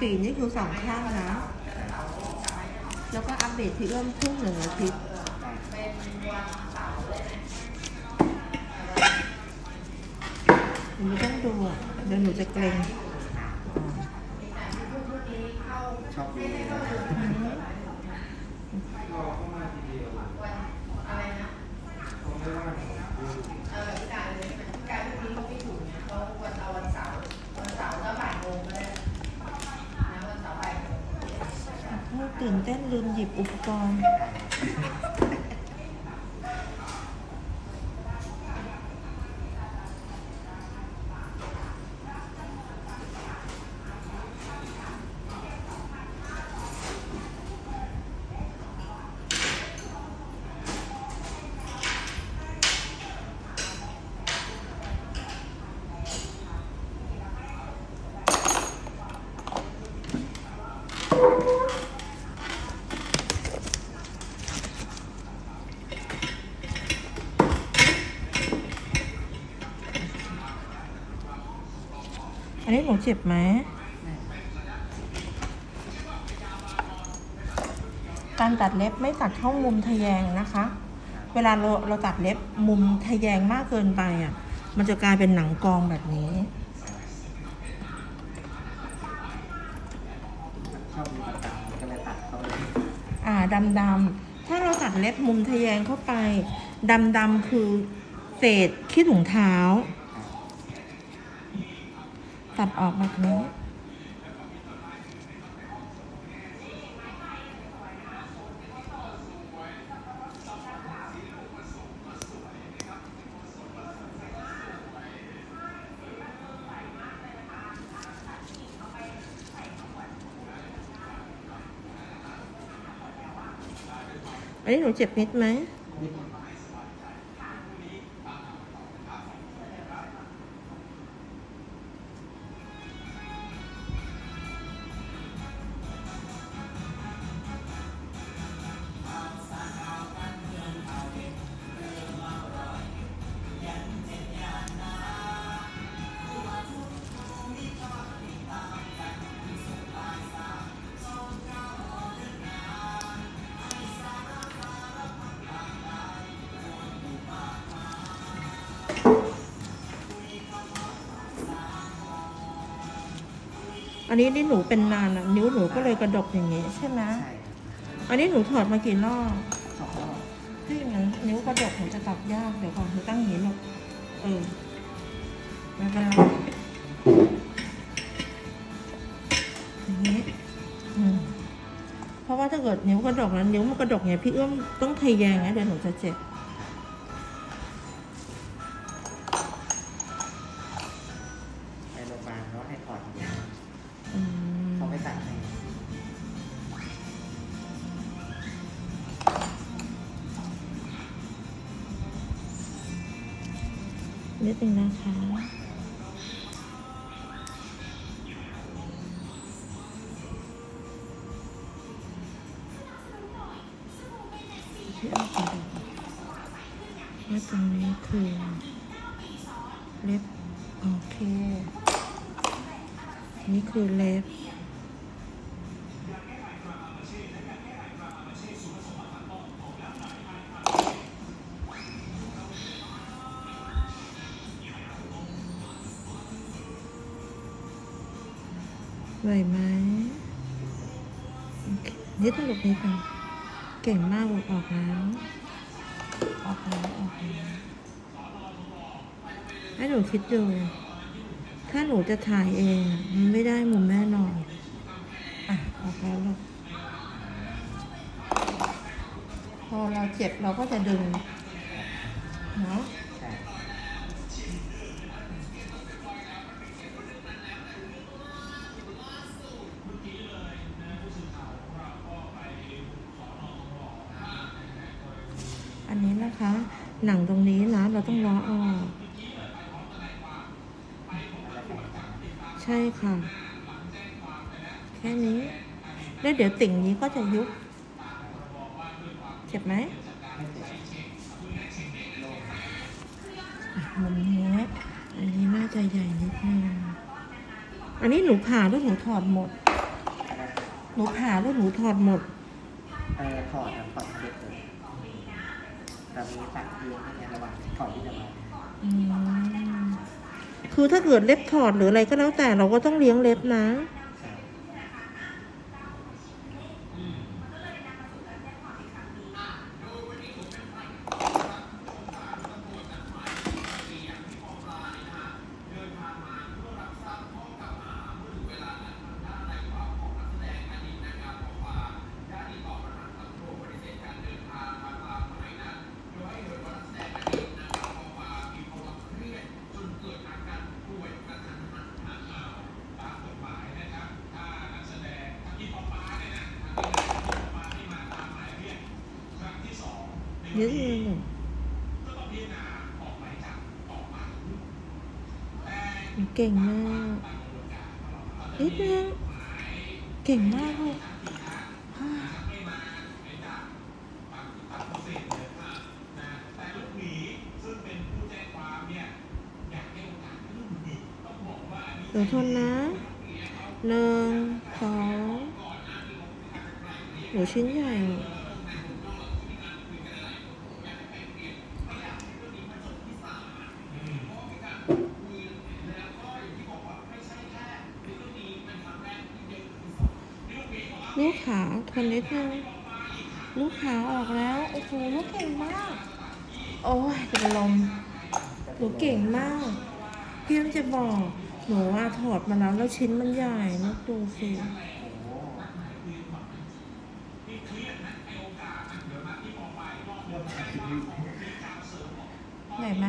ฝีนี่คือสองข้างนะ แล้วก็อัปเดตที่เริ่มครึ่งหนึ่งอาทิตย์หนูไม่ต้องดูอะเดี๋ยวหนูจะเกรงชอบดูเลยนะ อืมโอ้ ตื่นเต้นลืมหยิบอุปกรณ์ นนี้หนูเจ็บไหมการตัดเล็บไม่ตัดเข้ามุมทะแยงนะคะ เวลาเราเราตัดเล็บมุมทะแยงมากเกินไปอะ มันจะกลายเป็นหนังกองแบบนี้อ่าดำดำถ้าเราตัดเล็บมุมทะแยงเข้าไปดำดำคือเศษขี้ถุงเท้า ตัดออกแบบนี้ อันนี้หนูเจ็บนิดไหม อันนี้นี่หนูเป็นนานอะนิ้วหนูก็เลยกระดกอย่างนี้ใช่ไหมใช่อันนี้หนูถอดมากี่รอบสองรอบถ้าอย่างนั้นนิ้วกระดกหนูจะตัดยากเดี๋ยวก่อนหนูตั้งอย่างนี้ลูกเออไม่เป็นไรอย่างนี้อืมเพราะว่าถ้าเกิดนิ้วกระดกแล้วนิ้วมันกระดกเนี่ยพี่เอื้อมต้องทะแยงนะเดี๋ยวหนูจะเจ็บ นิดนึงนะคะที่ากระดกและตรงนี้คือเล็บโอเค นี่คือเล็บ ไหวไหมนี่ต้องลบนี้ก่อนเก่งมากออกแล้วออกแล้วออกแล้วให้หนูคิดดู ถ้าหนูจะถ่ายเองมันไม่ได้มุมแน่นอนอะออกแล้วลูกพอเราเจ็บเราก็จะดึงเนาะ นนี้นะคะ หนังตรงนี้นะเราต้องล้อออก ใช่ค่ะ แค่นี้ แล้วเดี๋ยวติ่งนี้ก็จะยุบ เจ็บไหมมุมนี้อันนี้น่าจะใหญ่นิดนึงอันนี้หนูผ่าด้วยหนูถอดหมด หนูผ่าแล้วหนูถอดหมด เออถอดนะถอดเล็กเลย ตอนนี้ตัดเรียงในระหว่างก่อนที่จะมาคือถ้าเกิดเล็บถอดหรืออะไรก็แล้วแต่เราก็ต้องเลี้ยงเล็บนะ ใช่ยืดเลยหนูหนูเก่งมากนิดนึงเก่งมากลูกฮ่าเดี๋ยวทนนะหนึ่งสองหนูชิ้นใหญ่ ลูกขาทนนิดนึงลูกขาออกแล้ว โอ้โหลูกเก่งมาก โอ้ยจะเป็นลมหนูเก่งมากพี่ไม่จะบอก หนูว่าถอดมาแล้วแล้วชิ้นมันใหญ่นะดูสิโอ้โหใหญ่ไหม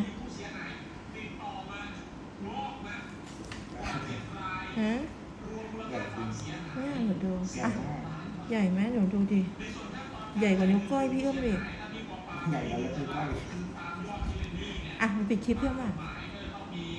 ฮะใหญ่จริงไม่อยากหนูดูอะ ใหญ่ไหมหนูดูดิ ใหญ่กว่านิ้วก้อยพี่ก็มีใหญ่กว่าเลยคือว่าอะมันปิดคลิปเพื่อนมา